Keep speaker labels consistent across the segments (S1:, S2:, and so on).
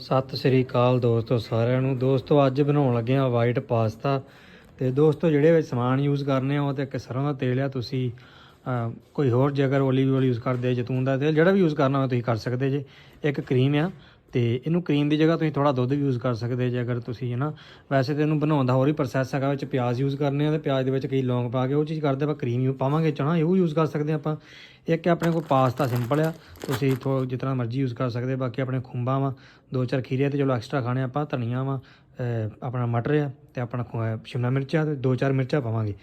S1: ਸਤਿ ਸ੍ਰੀ ਅਕਾਲ ਦੋਸਤੋ, ਸਾਰਿਆਂ ਨੂੰ। ਦੋਸਤੋ, ਅੱਜ ਬਣਾਉਣ ਲੱਗੇ ਆ ਵਾਈਟ ਪਾਸਤਾ ਤੇ ਦੋਸਤੋ, ਜਿਹੜੇ ਵਿੱਚ ਸਮਾਨ ਯੂਜ਼ ਕਰਨੇ ਆ, ਉਹ ਤੇ ਇੱਕ ਸਰੋਂ ਦਾ ਤੇਲ ਆ। ਤੁਸੀਂ ਕੋਈ ਹੋਰ ਜੇਕਰ ਓਲੀਵ ਆਇਲ ਯੂਜ਼ ਕਰਦੇ ਜੈਤੂਨ ਦਾ ਤੇਲ, ਜਿਹੜਾ ਵੀ ਯੂਜ਼ ਕਰਨਾ ਹੋਵੇ, ਤੁਸੀਂ ਕਰ ਸਕਦੇ ਜੇ। ਇੱਕ ਕਰੀਮ ਆ। ਤੇ ਇਹਨੂੰ ਕਰੀਮ ਦੀ ਜਗ੍ਹਾ ਤੁਸੀਂ ਥੋੜਾ ਦੁੱਧ ਵੀ ਯੂਜ਼ ਕਰ ਸਕਦੇ ਜੇ ਅਗਰ ਤੁਸੀਂ ਹੈ ਨਾ ਵੈਸੇ ਤੇ ਇਹਨੂੰ ਬਣਾਉਣ ਦਾ ਹੋਰ ਹੀ ਪ੍ਰੋਸੈਸ ਹੈਗਾ, ਵਿੱਚ ਪਿਆਜ਼ ਯੂਜ਼ ਕਰਨੇ ਆ ਤੇ ਪਿਆਜ਼ ਦੇ ਵਿੱਚ ਕਈ ਲੌਂਗ ਪਾ ਕੇ ਉਹ ਚੀਜ਼ ਕਰਦੇ ਆਪਾਂ ਕਰੀਮ ਯੂ ਪਾਵਾਂਗੇ ਚਣਾ ਇਹ ਯੂਜ਼ ਕਰ ਸਕਦੇ ਆਪਾਂ। ਇੱਕ ਆਪਣੇ ਕੋਲ ਪਾਸਤਾ ਸਿੰਪਲ ਆ, ਤੁਸੀਂ ਥੋ ਜਿਤਨਾ ਮਰਜ਼ੀ ਯੂਜ਼ ਕਰ ਸਕਦੇ ਬਾਕੀ ਆਪਣੇ ਖੁੰਬਾਂ ਵਾ, ਦੋ ਚਾਰ ਖੀਰੇ ਤੇ ਚਲੋ ਐਕਸਟਰਾ ਖਾਣੇ ਆਪਾਂ, ਧਨੀਆ ਵਾ ਆਪਣਾ ਮਟਰ ਆ, ਤੇ ਆਪਣਾ ਖੁ- ਅਹ ਸ਼ਿਮਲਾ ਮਿਰਚਾਂ ਤੇ ਦੋ ਚਾਰ ਮਿਰਚਾਂ ਪਾਵਾਂਗੇ।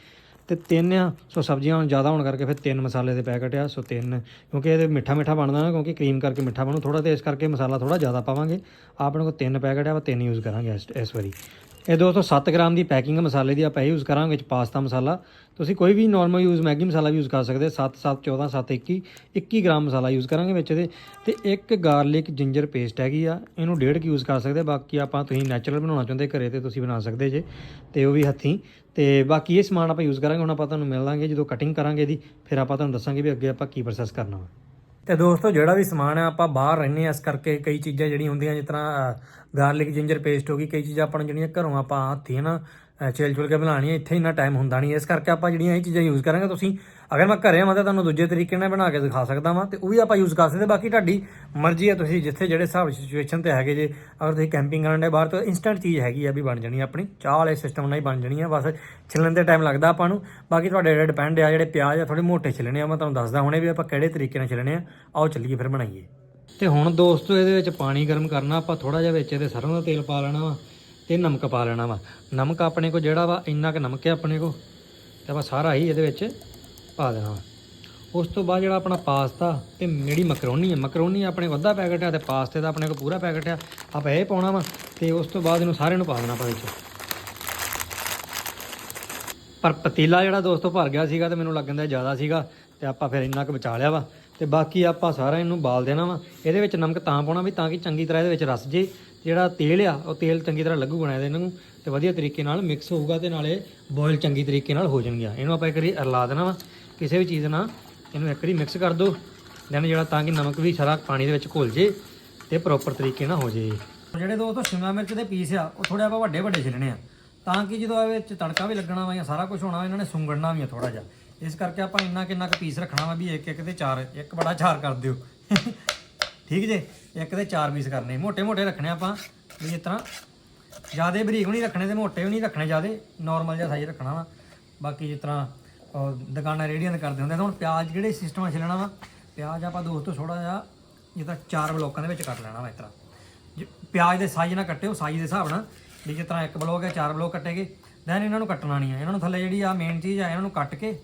S1: ਤੇ ਤਿੰਨ ਆ, ਸੋ ਸਬਜ਼ੀਆਂ ਹੁਣ ਜ਼ਿਆਦਾ ਹੋਣ ਕਰਕੇ ਫਿਰ ਤਿੰਨ ਮਸਾਲੇ ਦੇ ਪੈਕਟ ਆ, ਸੋ ਤਿੰਨ। ਕਿਉਂਕਿ ਇਹਦੇ ਮਿੱਠਾ ਮਿੱਠਾ ਬਣਦਾ ਨਾ, ਕਿਉਂਕਿ ਕਰੀਮ ਕਰਕੇ ਮਿੱਠਾ ਬਣੂ ਥੋੜਾ ਤੇ ਇਸ ਕਰਕੇ ਮਸਾਲਾ ਥੋੜਾ ਜ਼ਿਆਦਾ ਪਾਵਾਂਗੇ। ਆਪਣੇ ਕੋਲ ਤਿੰਨ ਪੈਕਟ ਆ, ਆਪਾਂ ਤਿੰਨ ਯੂਜ਼ ਕਰਾਂਗੇ ਇਸ ਇਸ ਵਾਰੀ। ਇਹ ਦੋਸਤੋ 7 ਗ੍ਰਾਮ ਦੀ ਪੈਕਿੰਗ ਮਸਾਲੇ ਦੀ ਆਪਾਂ ਇਹ ਯੂਜ਼ ਕਰਾਂਗੇ ਵਿੱਚ ਪਾਸਤਾ ਮਸਾਲਾ। ਤੁਸੀਂ ਕੋਈ ਵੀ ਨਾਰਮਲ ਯੂਜ਼ ਮੈਗੀ ਮਸਾਲਾ ਵੀ ਯੂਜ਼ ਕਰ ਸਕਦੇ 7 7 14 7 21 21 ਗ੍ਰਾਮ ਮਸਾਲਾ ਯੂਜ਼ ਕਰਾਂਗੇ ਵਿੱਚ ਇਹਦੇ। ਤੇ ਇੱਕ ਗਾਰਲਿਕ ਜਿੰਜਰ ਪੇਸਟ ਹੈਗੀ ਆ, ਇਹਨੂੰ ਡੇਢ ਕੁ ਯੂਜ਼ ਕਰ ਸਕਦੇ ਬਾਕੀ ਆਪਾਂ ਤੁਸੀਂ ਨੈਚੁਰਲ ਬਣਾਉਣਾ ਚਾਹੁੰਦੇ ਘਰੇ ਤੇ ਤੁਸੀਂ ਬਣਾ ਸਕਦੇ ਜੇ, ਤੇ ਉਹ ਵੀ ਹੱਥੀਂ। ਤੇ ਬਾਕੀ ਇਹ ਸਮਾਨ ਆਪਾਂ ਯੂਜ਼ ਕਰਾਂਗੇ, ਹੁਣ ਆਪਾਂ ਤੁਹਾਨੂੰ ਮਿਲ ਲਾਂਗੇ, ਜਦੋਂ ਕਟਿੰਗ ਕਰਾਂਗੇ ਇਹਦੀ, ਫਿਰ ਆਪਾਂ ਤੁਹਾਨੂੰ ਦੱਸਾਂਗੇ ਵੀ ਅੱਗੇ ਆਪਾਂ ਕੀ ਪ੍ਰੋਸੈਸ ਕਰਨਾ ਵਾ। ਤੇ ਦੋਸਤੋ, ਜਿਹੜਾ ਵੀ ਸਮਾਨ ਹੈ ਆਪਾਂ ਬਾਹਰ ਰਹਿੰਦੇ ਆ, ਇਸ ਕਰਕੇ ਕਈ ਚੀਜ਼ਾਂ ਜਿਹੜੀਆਂ ਹੁੰਦੀਆਂ, ਜਿਸ ਤਰ੍ਹਾਂ ਗਾਰਲਿਕ ਜਿੰਜਰ ਪੇਸਟ ਹੋ ਗਈ, ਕਈ ਚੀਜ਼ਾਂ ਆਪਾਂ ਨੂੰ ਜਿਹੜੀਆਂ ਘਰੋਂ ਆਪਾਂ ਹੱਥੀਂ ਨਾ ਅ, ਛਿਲ ਛੁਲ ਕੇ ਹੈ ਇੱਥੇ ਇੰਨਾ ਟਾਈਮ ਹੁੰਦਾ ਨਹੀਂ। ਇਸ ਕਰਕੇ ਆਪਾਂ ਜਿਹੜੀਆਂ ਇਹ ਚੀਜ਼ਾਂ ਯੂਜ਼ ਕਰਾਂਗੇ ਤੁਸੀਂ ਅਗਰ ਮੈਂ ਘਰੇ ਆਵਾਂ ਤਾਂ ਤੁਹਾਨੂੰ ਦੂਜੇ ਤਰੀਕੇ ਨਾਲ ਬਣਾ ਕੇ ਦਿਖਾ ਸਕਦਾ ਵਾਂ ਤੇ ਉਹ ਵੀ ਆਪਾਂ ਯੂਜ਼ ਕਰ ਸਕਦੇ ਬਾਕੀ ਤੁਹਾਡੀ ਮਰਜ਼ੀ ਹੈ ਤੁਸੀਂ ਜਿੱਥੇ ਜਿਹੜੇ ਹਿਸਾਬ ਸਿਚੁਏਸ਼ਨ ਤੇ ਹੈਗੇ ਜੇ ਅਗਰ ਤੁਸੀਂ ਕੈਂਪਿੰਗ ਕਰਨ ਦੇ ਬਾਹਰ ਤਾਂ ਇਨਸਟੈਂਟ ਚੀਜ਼ ਹੈਗੀ ਆ ਵੀ ਬਣ ਜਾਣੀ ਆਪਣੀ। ਚਾਹ ਵਾਲੇ ਸਿਸਟਮ ਨਾਲ ਹੀ ਬਣ ਜਾਣੀ ਆ ਬਸ ਛਿੱਲਣ ਦੇ ਟਾਈਮ ਲੱਗਦਾ ਆਪਾਂ ਨੂੰ। ਬਾਕੀ ਤੁਹਾਡੇ ਜਿਹੜੇ ਡਿਪੈਂਡ ਆ ਜਿਹੜੇ ਪਿਆਜ਼ ਆ ਥੋੜੇ ਮੋਟੇ ਛਿੱਲਣੇ ਆ ਮੈਂ ਤੁਹਾਨੂੰ ਦੱਸਦਾ ਹੁਣੇ ਵੀ ਆਪਾਂ ਕਿਹੜੇ ਤਰੀਕੇ ਨਾਲ ਛਿੱਲਣੇ ਆ। ਆਓ ਚੱਲੀਏ ਫਿਰ ਬਣਾਈਏ। ਤੇ ਹੁਣ ਦੋਸਤੋ ਇਹਦੇ ਵਿੱਚ ਪਾਣੀ ਗਰਮ ਕਰਨਾ ਆਪਾਂ ਥੋੜਾ ਜਿਹਾ ਵਿੱਚ ਇਹਦੇ ਸਰੋਂ ਦਾ ਤੇਲ ਪਾ ਲੈਣਾ ਵਾ। ਤੇ ਨਮਕ ਪਾ ਲੈਣਾ ਵਾ। ਨਮਕ ਆਪਣੇ ਕੋ ਜਿਹੜਾ ਵਾ, ਇੰਨਾ ਕੁ ਨਮਕ ਹੈ ਆਪਣੇ ਕੋ ਤੇ ਆਪਾਂ ਸਾਰਾ ਹੀ ਇਹਦੇ ਵਿੱਚ ਪਾ ਦੇਣਾ ਵਾ। ਉਸ ਤੋਂ ਬਾਅਦ ਜਿਹੜਾ ਆਪਣਾ ਪਾਸਤਾ ਤੇ ਜਿਹੜੀ ਮਕਰੋਨੀ ਹੈ। ਮਕਰੋਨੀ ਆਪਣੇ ਕੋਲ ਅੱਧਾ ਪੈਕਟ ਹੈ ਤੇ ਪਾਸਤੇ ਦਾ ਆਪਣੇ ਕੋਲ ਪੂਰਾ ਪੈਕਟ ਆ ਆਪਾਂ ਇਹ ਪਾਉਣਾ ਵਾ ਤੇ ਉਸ ਤੋਂ ਬਾਅਦ ਇਹਨੂੰ ਸਾਰਿਆਂ ਨੂੰ ਪਾ ਦੇਣਾ ਆਪਾਂ ਵਿੱਚ। ਪਰ ਪਤੀਲਾ ਜਿਹੜਾ ਦੋਸਤੋ ਭਰ ਗਿਆ ਸੀਗਾ ਤੇ ਮੈਨੂੰ ਲੱਗਣ ਦਾ ਜ਼ਿਆਦਾ ਸੀਗਾ ਤੇ ਆਪਾਂ ਫਿਰ ਇੰਨਾ ਕੁ ਬਚਾ ਲਿਆ ਵਾ। ਤੇ ਬਾਕੀ ਆਪਾਂ ਸਾਰਾ ਇਹਨੂੰ ਬਾਲ ਦੇਣਾ ਵਾ। ਇਹਦੇ ਵਿੱਚ ਨਮਕ ਤਾਂ ਪਾਉਣਾ ਵੀ ਤਾਂ ਕਿ ਚੰਗੀ ਤਰ੍ਹਾਂ ਇਹਦੇ ਵਿੱਚ ਰਸ ਜੇ। ਜਿਹੜਾ ਤੇਲ ਆ, ਉਹ ਤੇਲ ਚੰਗੀ ਤਰ੍ਹਾਂ ਲੱਗੂ ਬਣਾਇਆ ਇਹਨੂੰ ਤੇ ਵਧੀਆ ਤਰੀਕੇ ਨਾਲ ਮਿਕਸ ਹੋਊਗਾ ਤੇ ਨਾਲੇ ਬੋਇਲ ਚੰਗੀ ਤਰੀਕੇ ਨਾਲ ਹੋ ਜਾਣਗੀਆਂ। ਇਹਨੂੰ ਆਪਾਂ ਇੱਕ ਵਾਰੀ ਰਲਾ ਦੇਣਾ ਵਾ। ਕਿਸੇ ਵੀ ਚੀਜ਼ ਨਾਲ ਇਹਨੂੰ ਇੱਕ ਵਾਰੀ ਮਿਕਸ ਕਰ ਦਿਓ ਦੈਨ ਜਿਹੜਾ ਤਾਂ ਕਿ ਨਮਕ ਵੀ ਸਾਰਾ ਪਾਣੀ ਦੇ ਵਿੱਚ ਘੁਲ ਜੇ ਤੇ ਪ੍ਰੋਪਰ ਤਰੀਕੇ ਨਾਲ ਹੋ ਜੇ। ਜਿਹੜੇ ਦੋਸਤੋ ਸ਼ਿਮਲਾ ਮਿਰਚ ਦੇ ਪੀਸ ਆ, ਉਹ ਥੋੜੇ ਆਪਾਂ ਵੱਡੇ ਵੱਡੇ ਛਿਲਣੇ ਆ। ਤਾਂ ਕਿ ਜਦੋਂ ਇਹਦੇ ਵਿੱਚ ਤੜਕਾ ਵੀ ਲੱਗਣਾ ਵਾ ਜਾਂ ਸਾਰਾ ਕੁਝ ਹੋਣਾ ਵਾ, ਇਹਨਾਂ ਨੇ ਸੁੰਗੜਨਾ ਵੀ ਆ ਥੋੜਾ ਜਿਹਾ। ਇਸ ਕਰਕੇ ਆਪਾਂ ਇੰਨਾ ਕਿੰਨਾ ਕੁ ਪੀਸ ਰੱਖਣਾ ਵਾ ਵੀ ਇੱਕ ਇੱਕ ਤੇ ਚਾਰ, ਇੱਕ ਬੜਾ ਚਾਰ ਕਰ ਦਿਓ। ਠੀਕ ਜੇ? ਇੱਕ ਤੇ ਚਾਰ ਪੀਸ ਕਰਨੇ। ਮੋٹے ਮੋٹے ਰੱਖਣੇ ਆਪਾਂ, ਵੀ ਇਸ ਤਰ੍ਹਾਂ ਜ਼ਿਆਦਾ ਬਰੀਕ ਵੀ ਨਹੀਂ ਰੱਖਣੇ ਤੇ ਮੋٹੇ ਵੀ ਨਹੀਂ ਰੱਖਣੇ, ਜ਼ਿਆਦਾ ਨਾਰਮਲ ਜਿਹਾ ਸਾਈਜ਼ ਰੱਖਣਾ ਵਾ। ਬਾਕੀ ਜਿਸ ਤਰ੍ਹਾਂ ਦੁਕਾਨਾਂ ਰੇੜੀਆਂ ਕਰਦੇ ਹੁੰਦੇ ਤਾਂ ਹੁਣ ਪਿਆਜ਼ ਜਿਹੜੇ ਸਿਸਟਮ ਛਿਲਣਾ ਵਾ, ਪਿਆਜ਼ ਆਪਾਂ ਦੋਸਤੋ ਥੋੜਾ ਜਿਹਾ ਜਿੱਦਾਂ ਚਾਰ ਬਲੋਕਾਂ ਦੇ ਵਿੱਚ ਕੱਟ ਲੈਣਾ ਵਾ ਇਸ ਤਰ੍ਹਾਂ। ਪਿਆਜ਼ ਦੇ ਸਾਈਜ਼ ਨਾਲ ਕੱਟਿਓ ਸਾਈਜ਼ ਦੇ ਹਿਸਾਬ ਨਾਲ, ਵੀ ਜਿਸ ਤਰ੍ਹਾਂ ਇੱਕ ਬਲੋਕ ਹੈ ਚਾਰ ਬਲੋਕ ਕੱਟੇਗੇ ਦੈਨ ਇਹਨਾਂ ਨੂੰ ਕੱਟਣਾ ਨਹੀਂ ਆ। ਇਹਨਾਂ ਨੂੰ ਥੱਲੇ ਜਿਹੜੀ ਆ ਮੇਨ ਚੀਜ਼ ਆ, ਇਹਨਾਂ ਨੂੰ ਕੱਟ ਕੇ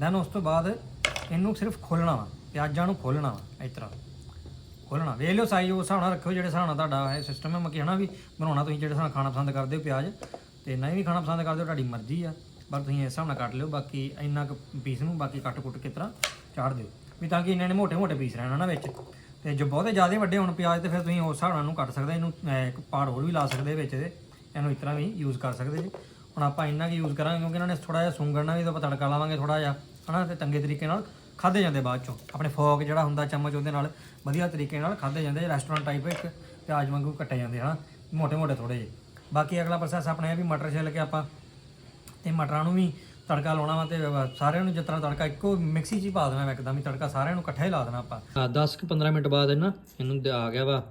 S1: ਦੈਨ ਉਸ ਤੋਂ ਬਾਅਦ ਇਹਨੂੰ ਸਿਰਫ ਖੋਲਣਾ ਵਾ, ਪਿਆਜ਼ਾਂ ਨੂੰ ਖੋਲਣਾ ਵਾ, ਇਸ ਤਰ੍ਹਾਂ। ਖੋਲਣਾ ਵੇਖ ਲਿਓ ਸਾਈਜ਼ ਉਸ ਹਿਸਾਬ ਨਾਲ ਰੱਖਿਓ ਜਿਹੜੇ ਹਿਸਾਬ ਨਾਲ ਤੁਹਾਡਾ ਹੈ ਸਿਸਟਮ ਹੈ ਮੱਕੀ ਹਨਾ ਵੀ ਬਣਾਉਣਾ ਤੁਸੀਂ ਜਿਹੜੇ ਹਿਸਾਬ ਨਾਲ ਖਾਣਾ ਪਸੰਦ ਕਰਦੇ ਹੋ ਪਿਆਜ਼, ਤੇ ਨਹੀਂ ਵੀ ਖਾਣਾ ਪਸੰਦ ਕਰਦੇ ਹੋ, ਤੁਹਾਡੀ ਮਰਜ਼ੀ ਆ, ਪਰ ਤੁਸੀਂ ਇਸ ਹਿਸਾਬ ਨਾਲ ਕੱਟ ਲਿਓ, ਬਾਕੀ ਇੰਨਾ ਕੁ ਪੀਸ ਨੂੰ, ਬਾਕੀ ਕੱਟ-ਕੁੱਟ ਕੇ ਤਰ੍ਹਾਂ ਚਾੜ ਦਿਓ। ਵੀ ਤਾਂ ਕਿ ਇੰਨੇ ਨੇ ਮੋٹے-ਮੋٹے ਪੀਸ ਰਹਿਣ ਹਨਾ ਵਿੱਚ। ਤੇ ਜੋ ਬਹੁਤੇ ਜ਼ਿਆਦਾ ਵੱਡੇ ਹੋਣ ਪਿਆਜ਼, ਤੇ ਫਿਰ ਤੁਸੀਂ ਉਸ ਹਿਸਾਬ ਨਾਲ ਨੂੰ ਕੱਟ ਸਕਦੇ ਇਹਨੂੰ ਇੱਕ ਪਾੜ ਹੋਰ ਵੀ ਲਾ ਸਕਦੇ ਵਿੱਚ ਦੇ ਇਹਨੂੰ ਇਸ ਤਰ੍ਹਾਂ ਵੀ ਯੂਜ਼ ਕਰ ਸਕਦੇ ਜੀ। ਹੁਣ ਆਪਾਂ ਇੰਨਾ ਕੁ ਯੂਜ਼ ਕਰਾਂਗੇ, ਕਿਉਂਕਿ ਇਹਨਾਂ ਨੇ ਥੋੜਾ ਜਿਹਾ ਸੁੰਗੜਨਾ ਵੀ, ਤਾਂ ਤੜਕਾ ਲਾਵਾਂਗੇ ਥੋੜਾ ਜਿਹਾ। ਹਨਾ, ਤੇ ਚੰਗੇ ਤਰੀਕੇ ਨਾਲ ਖਾਦੇ ਜਾਂਦੇ ਬਾਅਦ ਚੋਂ। ਆਪਣੇ ਫੋਕ ਜਿਹੜਾ ਹੁੰਦਾ ਚਮਚ, ਉਹਦੇ ਨਾਲ ਵਧੀਆ ਤਰੀਕੇ ਨਾਲ ਖਾਦੇ ਜਾਂਦੇ ਰੈਸਟੋਰੈਂਟ ਟਾਈਪ ਇੱਕ ਪਿਆਜ਼ ਵਾਂਗੂ ਕੱਟੇ ਜਾਂਦੇ ਹਨਾ। ਮੋਟੇ ਮੋਟੇ ਥੋੜੇ ਜਿਹੇ। ਬਾਕੀ ਅਗਲਾ ਪ੍ਰੋਸੈਸ ਆਪਣੇ ਆ ਵੀ ਮਟਰ ਛਿੱਲ ਕੇ ਆਪਾਂ ਤੇ ਮਟਰਾਂ ਨੂੰ ਵੀ ਤੜਕਾ ਲਾਉਣਾ ਵਾ ਤੇ ਸਾਰਿਆਂ ਨੂੰ ਜਿਤਨਾ ਤੜਕਾ ਇੱਕੋ ਮਿਕਸੀ 'ਚ ਹੀ ਪਾ ਦੇਣਾ ਮੈਂ ਇੱਕਦਮ ਹੀ, ਤੜਕਾ ਸਾਰਿਆਂ ਨੂੰ ਇਕੱਠਾ ਹੀ ਲਾ ਦੇਣਾ ਆਪਾਂ। 10 ਕਿ 15 ਮਿੰਟ ਬਾਅਦ ਇਹਨਾਂ ਇਹਨੂੰ ਆ ਗਿਆ ਵਾ।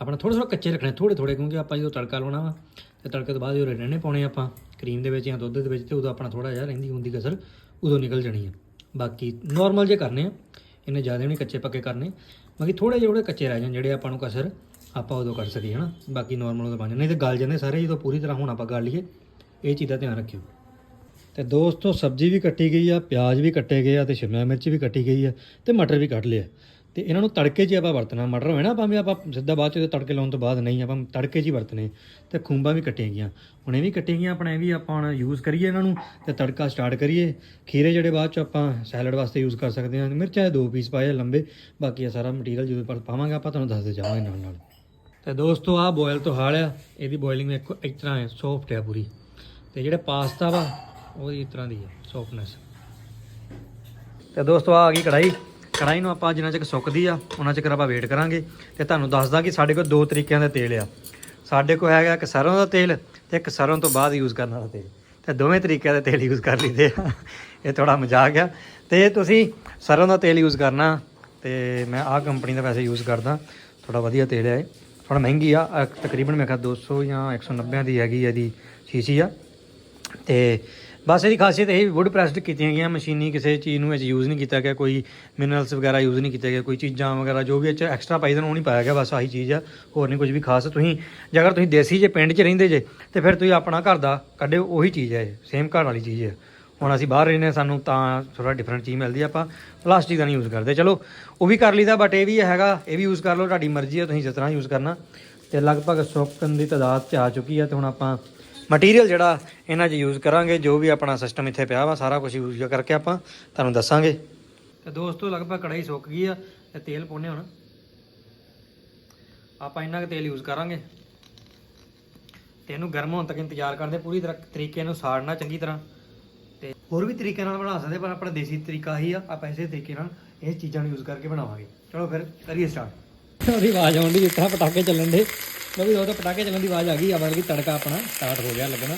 S1: ਆਪਣਾ ਥੋੜਾ ਥੋੜਾ ਕੱਚੇ ਰੱਖਣੇ ਥੋੜੇ ਥੋੜੇ ਕਿਉਂਕਿ ਆਪਾਂ ਜਦੋਂ ਤੜਕਾ ਲਾਉਣਾ ਵਾ ਤੇ ਤੜਕੇ ਤੋਂ ਬਾਅਦ ਜੋ ਰਹਿਣੇ ਪਾਉਣੇ ਆਪਾਂ, ਕਰੀਮ ਦੇ ਵਿੱਚ ਜਾਂ ਦੁੱਧ ਦੇ ਵਿੱਚ, ਤੇ ਉਦੋਂ ਆਪਣਾ ਥੋੜਾ ਜਿਹਾ ਰਹਿੰਦੀ ਹੁੰਦੀ ਕਸਰ ਉਦੋਂ ਨਿਕਲ ਜਾਣੀ ਆ। ਬਾਕੀ ਨਾਰਮਲ ਜੇ ਕਰਨੇ ਆ ਇਹਨੇ ਜ਼ਿਆਦਾ ਨਹੀਂ ਕੱਚੇ ਪੱਕੇ ਕਰਨੇ, ਬਾਕੀ ਥੋੜੇ ਜਿਹੇ ਉਹਦੇ ਕੱਚੇ ਰਹਿ ਜਾਣ ਜਿਹੜੇ ਆਪਾਂ ਨੂੰ ਕਸਰ ਆਪਾਂ ਉਦੋਂ ਕਰ ਸਕੀਏ, ਹਨਾ? ਬਾਕੀ ਨਾਰਮਲ ਉਦੋਂ ਬਣ ਜਾਂਦੇ ਨਹੀਂ ਤੇ ਗਲ ਜਾਂਦੇ ਸਾਰੇ, ਜਦੋਂ ਪੂਰੀ ਤਰ੍ਹਾਂ ਹੁਣ ਆਪਾਂ ਗਲ ਲਈਏ, ਇਹ ਚੀਜ਼ ਦਾ ਧਿਆਨ ਰੱਖਿਓ। ਤੇ ਦੋਸਤੋ, ਸਬਜ਼ੀ ਵੀ ਕੱਟੀ ਗਈ ਆ, ਪਿਆਜ਼ ਵੀ ਕੱਟੇ ਗਏ ਆ, ਤੇ ਸ਼ਿਮਲਾ ਮਿਰਚ ਵੀ ਕੱਟੀ ਗਈ ਆ, ਤੇ ਮਟਰ ਵੀ ਕੱਟ ਲਿਆ ਤੇ ਇਹਨਾਂ ਨੂੰ ਤੜਕੇ 'ਚ ਆਪਾਂ ਵਰਤਣਾ। ਮਟਰ ਹੋਵੇ ਨਾ, ਭਾਵੇਂ ਆਪਾਂ ਸਿੱਧਾ ਬਾਅਦ 'ਚ ਤੜਕੇ ਲਾਉਣ ਤੋਂ ਬਾਅਦ ਨਹੀਂ, ਆਪਾਂ ਤੜਕੇ 'ਚ ਹੀ ਵਰਤਨੇ ਤੇ ਖੁੰਬਾਂ ਵੀ ਕੱਟੀਆਂ ਗਈਆਂ। ਹੁਣ ਇਹ ਵੀ ਕੱਟੀਆਂ ਗਈਆਂ, ਆਪਣਾ ਇਹ ਵੀ ਆਪਾਂ ਹੁਣ ਯੂਜ਼ ਕਰੀਏ ਇਹਨਾਂ ਨੂੰ ਤੇ ਤੜਕਾ ਸਟਾਰਟ ਕਰੀਏ। ਖੀਰੇ ਜਿਹੜੇ ਬਾਅਦ 'ਚ ਆਪਾਂ ਸੈਲਡ ਵਾਸਤੇ ਯੂਜ਼ ਕਰ ਸਕਦੇ ਹਾਂ। ਮਿਰਚਾਂ ਦੇ ਦੋ ਪੀਸ ਪਾਏ ਆ ਲੰਬੇ, ਬਾਕੀ ਇਹ ਸਾਰਾ ਮਟੀਰੀਅਲ ਜਦੋਂ ਪਰ ਪਾਵਾਂਗੇ, ਆਪਾਂ ਤੁਹਾਨੂੰ ਦੱਸਦੇ ਜਾਵਾਂਗੇ ਨਾਲ ਨਾਲ। ਤੇ ਦੋਸਤੋ, ਆਹ ਬੋਇਲ ਤੋਂ ਹਾਲ ਆ। ਇਹਦੀ ਬੋਇਲਿੰਗ ਵੇਖੋ ਇਸ ਤਰ੍ਹਾਂ ਹੈ ਸੌਫਟ ਹੈ ਪੂਰੀ। ਤੇ ਜਿਹੜੇ ਪਾਸਤਾ ਵਾ, ਉਹ ਇਸ ਤਰ੍ਹਾਂ ਦੀ ਹੈ ਸੌਫਟਨੈਸ ਤੇ ਦੋਸਤੋ ਆ ਆ ਗਈ ਕੜਾਈ ਕੜਾਈ ਨੂੰ ਆਪਾਂ ਜਿੰਨਾ ਚਿਰ ਸੁੱਕਦੀ ਆ, ਉਹਨਾਂ ਚਿਰ ਆਪਾਂ ਵੇਟ ਕਰਾਂਗੇ। ਤੇ ਤੁਹਾਨੂੰ ਦੱਸਦਾ ਕਿ ਸਾਡੇ ਕੋਲ ਦੋ ਤਰੀਕਿਆਂ ਦਾ ਤੇਲ ਆ। ਸਾਡੇ ਕੋਲ ਹੈਗਾ ਇੱਕ ਸਰੋਂ ਦਾ ਤੇਲ ਤੇ ਇੱਕ ਸਰੋਂ ਤੋਂ ਬਾਅਦ ਯੂਜ਼ ਕਰਨ ਵਾਲਾ ਤੇਲ। ਤੇ ਦੋਵੇਂ ਤਰੀਕਿਆਂ ਦੇ ਤੇਲ ਯੂਜ਼ ਕਰ ਲਈਦੇ ਆ। ਇਹ ਥੋੜਾ ਮਜ਼ਾਕ ਆ। ਤੇ ਤੁਸੀਂ ਸਰੋਂ ਦਾ ਤੇਲ ਯੂਜ਼ ਕਰਨਾ, ਤੇ ਮੈਂ ਆਹ ਕੰਪਨੀ ਦਾ ਵੈਸੇ ਯੂਜ਼ ਕਰਦਾ। ਥੋੜਾ ਵਧੀਆ ਤੇਲ ਹੈ ਇਹ। ਥੋੜਾ ਮਹਿੰਗੀ ਆ। ਤਕਰੀਬਨ ਮੈਂ ਕਿਹਾ 200 ਜਾਂ 190 ਦੀ ਹੈਗੀ ਇਹਦੀ ਸ਼ੀਸ਼ੀ ਆ। ਤੇ ਬਸ ਇਹਦੀ ਖਾਸੀਅਤ ਇਹ ਵੁੱਡ ਪ੍ਰੈਸਡ ਕੀਤੀਆਂ ਗਈਆਂ ਮਸ਼ੀਨੀ ਕਿਸੇ ਚੀਜ਼ ਨੂੰ ਵਿੱਚ ਯੂਜ਼ ਨਹੀਂ ਕੀਤਾ ਗਿਆ ਕੋਈ ਮਿਨਰਲਸ ਵਗੈਰਾ ਯੂਜ਼ ਨਹੀਂ ਕੀਤਾ ਗਿਆ ਕੋਈ ਚੀਜ਼ਾਂ ਵਗੈਰਾ ਜੋ ਵੀ ਇਹ 'ਚ ਐਕਸਟਰਾ ਪਾਈ ਦੇਣ ਉਹ ਨਹੀਂ ਪਾਇਆ ਗਿਆ ਬਸ ਆਹੀ ਚੀਜ਼ ਆ ਹੋਰ ਨਹੀਂ ਕੁਝ ਵੀ ਖਾਸ। ਤੁਸੀਂ ਜੇ ਅਗਰ ਤੁਸੀਂ ਦੇਸੀ ਜੇ ਪਿੰਡ 'ਚ ਰਹਿੰਦੇ ਜੇ ਤੇ ਫਿਰ ਤੁਸੀਂ ਆਪਣਾ ਘਰ ਦਾ ਕੱਢਿਓ ਉਹੀ ਚੀਜ਼ ਹੈ ਇਹ ਸੇਮ ਘਰ ਵਾਲੀ ਚੀਜ਼ ਹੈ ਹੁਣ ਅਸੀਂ ਬਾਹਰ ਰਹਿੰਦੇ ਹਾਂ, ਸਾਨੂੰ ਤਾਂ ਥੋੜਾ ਡਿਫਰੈਂਟ ਚੀਜ਼ ਮਿਲਦੀ ਆ ਆਪਾਂ ਪਲਾਸਟਿਕ ਦਾ ਨਹੀਂ ਯੂਜ਼ ਕਰਦੇ। ਚਲੋ ਉਹ ਵੀ ਕਰ ਲਈਦਾ ਬਟ ਇਹ ਵੀ ਹੈਗਾ ਇਹ ਵੀ ਯੂਜ਼ ਕਰ ਲਓ ਤੁਹਾਡੀ ਮਰਜ਼ੀ ਹੈ ਤੁਸੀਂ ਜਿਸ ਤਰ੍ਹਾਂ ਯੂਜ਼ ਕਰਨਾ। ਤੇ ਲਗਭਗ ਸੁੱਕਣ ਦੀ ਤਾਦਾਦ 'ਚ ਆ ਚੁੱਕੀ ਹੈ ਤੇ ਹੁਣ ਆਪਾਂ ਮਟੀਰੀਅਲ ਜਿਹੜਾ ਇਹਨਾਂ 'ਚ ਯੂਜ਼ ਕਰਾਂਗੇ, ਜੋ ਵੀ ਆਪਣਾ ਸਿਸਟਮ ਇੱਥੇ ਪਿਆ ਵਾ, ਸਾਰਾ ਕੁਝ ਯੂਜ਼ ਕਰਕੇ ਆਪਾਂ ਤੁਹਾਨੂੰ ਦੱਸਾਂਗੇ। ਤੇ ਦੋਸਤੋ, ਲਗਭਗ ਕੜਾਈ ਸੁੱਕ ਗਈ ਆ ਤੇ ਤੇਲ ਪਾਉਣੇ ਹੁਣ। ਆਪਾਂ ਇੰਨਾ ਕੁ ਤੇਲ ਯੂਜ਼ ਕਰਾਂਗੇ। ਤੇ ਇਹਨੂੰ ਗਰਮ ਹੋਣ ਤੱਕ ਇੰਤਜ਼ਾਰ ਕਰਦੇ ਪੂਰੀ ਤਰ੍ਹਾਂ ਤਰੀਕੇ ਨੂੰ ਸਾੜਨਾ ਚੰਗੀ ਤਰ੍ਹਾਂ। ਤੇ ਹੋਰ ਵੀ ਤਰੀਕੇ ਨਾਲ ਬਣਾ ਸਕਦੇ ਪਰ ਆਪਣਾ ਦੇਸੀ ਤਰੀਕਾ ਹੀ ਆ, ਆਪਾਂ ਇਸੇ ਤਰੀਕੇ ਨਾਲ ਇਹ ਚੀਜ਼ਾਂ ਨੂੰ ਯੂਜ਼ ਕਰਕੇ ਬਣਾਵਾਂਗੇ। ਚਲੋ ਫਿਰ, ਕਰੀਏ ਸਟਾਰਟ ਉਹਦੀ ਆਵਾਜ਼ ਆਉਣ ਦੀ ਤਰ੍ਹਾਂ ਪਟਾਕੇ ਚੱਲਣ ਦੇ। ਲੋ ਵੀ ਉਹ ਤਾਂ ਪਟਾਕੇ ਚੱਲਣ ਦੀ ਆਵਾਜ਼ ਆ ਗਈ ਆ, ਮਤਲਬ ਕਿ ਤੜਕਾ ਆਪਣਾ ਸਟਾਰਟ ਹੋ ਗਿਆ ਲੱਗਣਾ।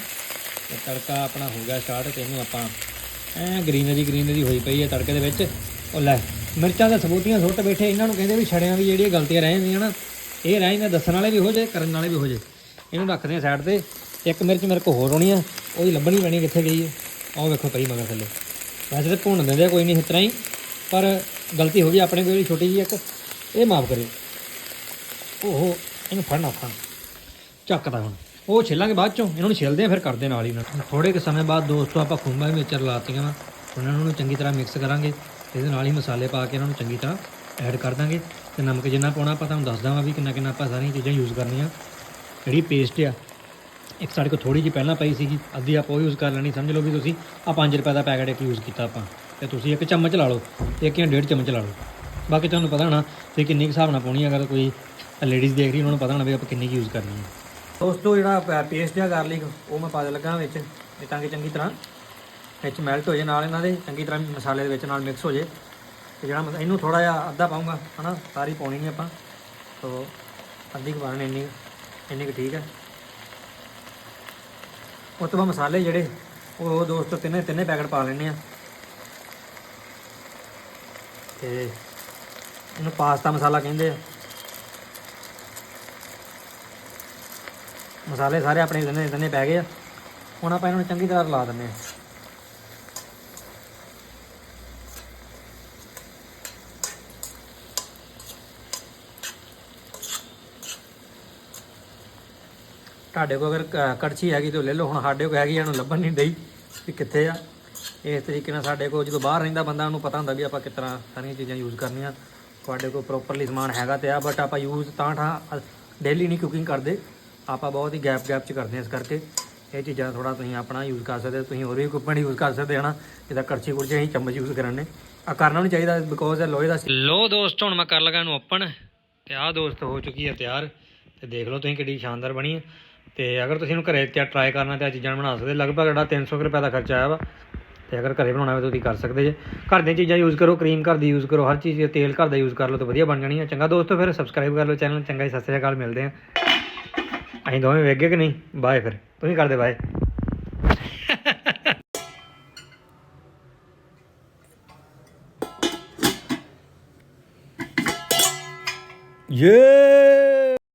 S1: ਤੇ ਤੜਕਾ ਆਪਣਾ ਹੋ ਗਿਆ ਸਟਾਰਟ ਤੇ ਇਹਨੂੰ ਆਪਾਂ ਐ ਗ੍ਰੀਨਰੀ ਗ੍ਰੀਨਰੀ ਹੋਈ ਪਈ ਹੈ ਤੜਕੇ ਦੇ ਵਿੱਚ। ਉਹ ਲੈ, ਮਿਰਚਾਂ ਦੇ ਸਬੂਤੀਆਂ ਸੁੱਟ ਬੈਠੇ, ਇਹਨਾਂ ਨੂੰ ਕਹਿੰਦੇ ਵੀ ਛੜਿਆਂ ਦੀ ਜਿਹੜੀਆਂ ਗਲਤੀਆਂ ਰਹਿ ਜਾਂਦੀਆਂ ਨਾ, ਇਹ ਰਹਿ ਜਾਂਦੀਆਂ, ਦੱਸਣ ਵਾਲੇ ਵੀ ਹੋ ਜਾਏ ਕਰਨ ਵਾਲੇ ਵੀ ਹੋ ਜੇ। ਇਹਨੂੰ ਰੱਖਦੇ ਆ ਸਾਈਡ ਤੇ। ਇੱਕ ਮਿਰਚ ਮੇਰੇ ਕੋਲ ਹੋਰ ਹੋਣੀ ਆ, ਉਹਦੀ ਲੱਭਣੀ ਪੈਣੀ ਕਿੱਥੇ ਗਈ ਹੈ ਆਹ ਵੇਖੋ ਪਈ ਮਗਰ ਥੱਲੇ। ਵੈਸੇ ਤਾਂ ਭੁੰਨ ਦਿੰਦੇ ਕੋਈ ਨਹੀਂ, ਇਸ ਤਰ੍ਹਾਂ ਹੀ। ਪਰ ਗਲਤੀ ਹੋ ਗਈ ਆਪਣੇ ਕੋਲ ਜਿਹੜੀ ਛੋਟੀ ਜਿਹੀ ਇੱਕ। ਇਹ ਮਾਫ ਕਰਿਓ। ਓਹੋ, ਇਹਨੂੰ ਫੜਨਾ ਫੜ ਚੱਕਦਾ ਹੁਣ। ਉਹ ਛਿੱਲਾਂਗੇ ਬਾਅਦ ਚੋਂ। ਇਹਨਾਂ ਨੂੰ ਛਿੱਲਦੇ ਆ ਫਿਰ ਕਰਦੇ ਨਾਲ ਹੀ ਨਾ। ਥੋੜੇ ਕੁ ਸਮੇਂ ਬਾਅਦ ਦੋਸਤੋ ਆਪਾਂ ਖੁੰਬਾਂ ਵਿੱਚ ਰਲਾਤੀਆਂ ਵਾ। ਉਹਨਾਂ ਨੂੰ ਚੰਗੀ ਤਰ੍ਹਾਂ ਮਿਕਸ ਕਰਾਂਗੇ। ਇਹਦੇ ਨਾਲ ਹੀ ਮਸਾਲੇ ਪਾ ਕੇ ਇਹਨਾਂ ਨੂੰ ਚੰਗੀ ਤਰ੍ਹਾਂ ਐਡ ਕਰ ਦਾਂਗੇ। ਤੇ ਨਮਕ ਜਿੰਨਾ ਪਾਉਣਾ, ਆਪਾਂ ਤੁਹਾਨੂੰ ਦੱਸ ਦਾਂਗਾ ਵੀ ਕਿੰਨਾ ਕਿੰਨਾ ਆਪਾਂ ਸਾਰੀਆਂ ਚੀਜ਼ਾਂ ਯੂਜ਼ ਕਰਨੀਆਂ। ਜਿਹੜੀ ਪੇਸਟ ਆ, ਇੱਕ ਸਾਡੇ ਕੋਲ ਥੋੜੀ ਜਿਹੀ ਪਹਿਲਾਂ ਪਈ ਸੀਗੀ। ਅੱਧੀ ਆਪਾਂ ਉਹ ਯੂਜ਼ ਕਰ ਲੈਣੀ, ਸਮਝ ਲਓ ਵੀ ਤੁਸੀਂ। ਆ 5 ਰੁਪਏ ਦਾ ਪੈਕੇਟ ਇੱਕ ਯੂਜ਼ ਕੀਤਾ ਆਪਾਂ। ਤੇ ਤੁਸੀਂ ਇੱਕ ਚਮਚ ਲਾ ਲਓ। ਇੱਕ ਜਾਂ ਡੇਢ ਚਮਚ ਲਾ ਲਓ। ਬਾਕੀ ਤੁਹਾਨੂੰ ਪਤਾ ਹੋਣਾ ਤੁਸੀਂ ਕਿੰਨੀ ਕੁ ਹਿਸਾਬ ਨਾਲ ਪਾਉਣੀ ਅਗਰ ਕੋਈ ਲੇਡੀਜ਼ ਦੇਖ ਰਹੀ, ਉਹਨਾਂ ਨੂੰ ਪਤਾ ਹੋਣਾ ਵੀ ਆਪਾਂ ਕਿੰਨੀ ਕੁ ਯੂਜ਼ ਕਰਨੀ ਹੈ। ਦੋਸਤੋ ਜਿਹੜਾ ਪੇਸਟ ਆ ਗਾਰਲਿਕ ਉਹ ਮੈਂ ਪਾ ਦੇ ਲੱਗਾ ਵਿੱਚ, ਇਹ ਤਾਂ ਕਿ ਚੰਗੀ ਤਰ੍ਹਾਂ ਵਿੱਚ ਮੈਲਟ ਹੋ ਜੇ ਨਾਲ ਇਹਨਾਂ ਦੇ, ਚੰਗੀ ਤਰ੍ਹਾਂ ਮਸਾਲੇ ਦੇ ਵਿੱਚ ਨਾਲ ਮਿਕਸ ਹੋ ਜੇ ਤੇ ਜਿਹੜਾ ਮਸਾ- ਇਹਨੂੰ ਥੋੜਾ ਜਿਹਾ ਅੱਧਾ ਪਾਉਂਗਾ ਹਨਾ, ਸਾਰੀ ਪਾਉਣੀ ਨਹੀਂ ਆਪਾਂ। ਸੋ, ਅੱਧੀ ਕੁ ਪਾਣੀ ਇੰਨੀ ਕੁ- ਇੰਨੀ ਕੁ ਠੀਕ ਹੈ। ਉਸ ਤੋਂ ਬਾਅਦ ਮਸਾਲੇ ਜਿਹੜੇ, ਉਹ ਦੋਸਤੋ ਤਿੰਨੇ ਤਿੰਨੇ ਪੈਕਟ ਪਾ ਲੈਣੇ ਆ ਤੇ ਇਹਨੂੰ ਪਾਸਤਾ ਮਸਾਲਾ ਕਹਿੰਦੇ ਆ। ਮਸਾਲੇ ਸਾਰੇ ਆਪਣੇ ਦੰਨੇ ਦੰਨੇ ਪੈ ਗਏ ਆ। ਹੁਣ ਆਪਾਂ ਇਹਨਾਂ ਨੂੰ ਚੰਗੀ ਤਰ੍ਹਾਂ ਰਲਾ ਦਿੰਨੇ ਆ ਤੁਹਾਡੇ ਕੋਲ ਅਗਰ ਕ- ਕੜਛੀ ਹੈਗੀ ਤਾਂ ਲੈ ਲਓ। ਹੁਣ ਸਾਡੇ ਕੋਲ ਹੈਗੀ ਆ, ਇਹਨੂੰ ਲੱਭਣ ਨਹੀਂ ਡਈ ਵੀ ਕਿੱਥੇ ਆ। ਇਸ ਤਰੀਕੇ ਨਾਲ ਸਾਡੇ ਕੋਲ ਜਦੋਂ ਬਾਹਰ ਰਹਿੰਦਾ ਬੰਦਾ ਉਹਨੂੰ ਪਤਾ ਹੁੰਦਾ ਵੀ ਆਪਾਂ ਕਿਸ ਤਰ੍ਹਾਂ ਸਾਰੀਆਂ ਚੀਜ਼ਾਂ ਯੂਜ਼ ਕਰਨੀਆਂ। ਤੁਹਾਡੇ ਕੋਲ ਪ੍ਰੋਪਰਲੀ ਸਮਾਨ ਹੈਗਾ ਤੇ ਆ ਬਟ ਆਪਾਂ ਯੂਜ਼ ਤਾਂ ਠਾਂ ਡੇਲੀ ਨਹੀਂ ਕੁਕਿੰਗ ਕਰਦੇ। ਆਪਾਂ ਬਹੁਤ ਹੀ ਗੈਪ ਗੈਪ ਚ ਕਰਦੇ ਹਾਂ ਇਸ ਕਰਕੇ। ਇਹ ਚੀਜ਼ਾਂ ਥੋੜਾ ਤੁਸੀਂ ਆਪਣਾ ਯੂਜ਼ ਕਰ ਸਕਦੇ ਹੋ, ਤੁਸੀਂ ਹੋਰ ਵੀ ਇਕਵਿਪਮੈਂਟ ਯੂਜ਼ ਕਰ ਸਕਦੇ ਹੋ ਨਾ ਜਿੱਦਾਂ ਕੜਛੀ ਕੁੜਛੀ ਅਸੀਂ ਚਮਚ ਯੂਜ਼ ਕਰਨੇ ਆ ਕਰਨਾ ਨਹੀਂ ਚਾਹੀਦਾ ਬਿਕੋਜ਼ ਇਹ ਲੋਹੇ ਦਾ ਲੋ ਦੋਸਤ, ਹੁਣ ਮੈਂ ਕਰ ਲਗਾ ਇਹਨੂੰ ਓਪਨ ਤੇ ਆਹ ਦੋਸਤ ਹੋ ਚੁੱਕੀ ਹੈ ਤਿਆਰ। ਤੇ ਦੇਖ ਲਓ ਤੁਸੀਂ ਕਿੱਡੀ ਸ਼ਾਨਦਾਰ ਬਣੀ ਹੈ। ਤੇ ਅਗਰ ਤੁਸੀਂ ਇਹਨੂੰ ਘਰੇ ਤੇ ਟਰਾਈ ਕਰਨਾ ਤੇ ਆ ਚੀਜ਼ਾਂ ਬਣਾ ਸਕਦੇ ਲਗਭਗ ਜਿਹੜਾ 300 ਕੁ ਰੁਪਏ ਦਾ ਖਰਚਾ ਆਇਆ ਵਾ। ਤੇ ਅਗਰ ਘਰੇ ਬਣਾਉਣਾ ਹੋਵੇ ਤਾਂ ਤੁਸੀਂ ਕਰ ਸਕਦੇ ਜੇ। ਘਰ ਦੀਆਂ ਚੀਜ਼ਾਂ ਯੂਜ਼ ਕਰੋ ਕਰੀਮ ਘਰ ਦੀ ਯੂਜ਼ ਕਰੋ, ਹਰ ਚੀਜ਼, ਤੇਲ ਘਰ ਦਾ ਯੂਜ਼ ਕਰ ਲਓ ਤਾਂ ਵਧੀਆ ਬਣ ਜਾਣੀ ਹੈ ਚੰਗਾ ਦੋਸਤੋ, ਫਿਰ ਸਬਸਕ੍ਰਾਈਬ ਕਰ ਲਓ ਚੈਨਲ ਚੰਗਾ ਹੀ ਸਤਿ ਸ਼੍ਰੀ ਅਕਾਲ, ਮਿਲਦੇ ਆ ਅਸੀਂ ਦੋਵੇਂ ਵੇਖ ਕਿ ਨਹੀਂ? ਬਾਏ ਫਿਰ। ਤੁਸੀਂ ਕਰਦੇ ਬਾਏ।